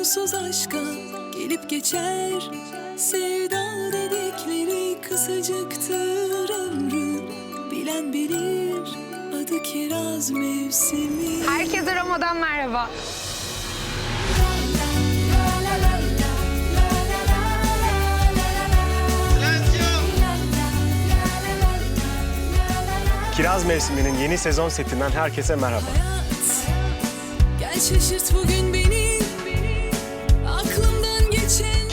Sonsuz aşka gelip geçer Sevda dedikleri kısacıktır ömrü Bilen bilir adı kiraz mevsimi Herkese Ramazan merhaba. Kiraz Mevsimi'nin yeni sezon setinden herkese merhaba. Hayat, Gel şaşırt bugün beni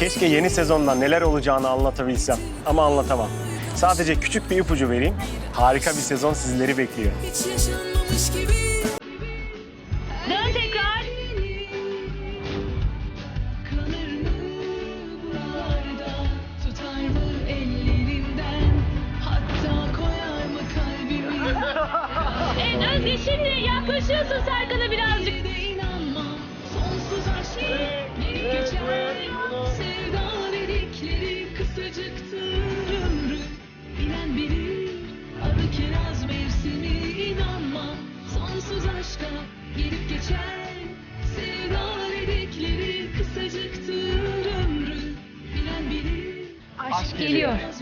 Keşke yeni sezonda neler olacağını anlatabilsem ama anlatamam. Sadece küçük bir ipucu vereyim. Harika bir sezon sizleri bekliyor. Dön tekrar. Kalır mı buralarda aşka gelip geçer. Sevda dedikleri kısacıktır ömrü. Bilen bilir. Aşk geliyor. kiraz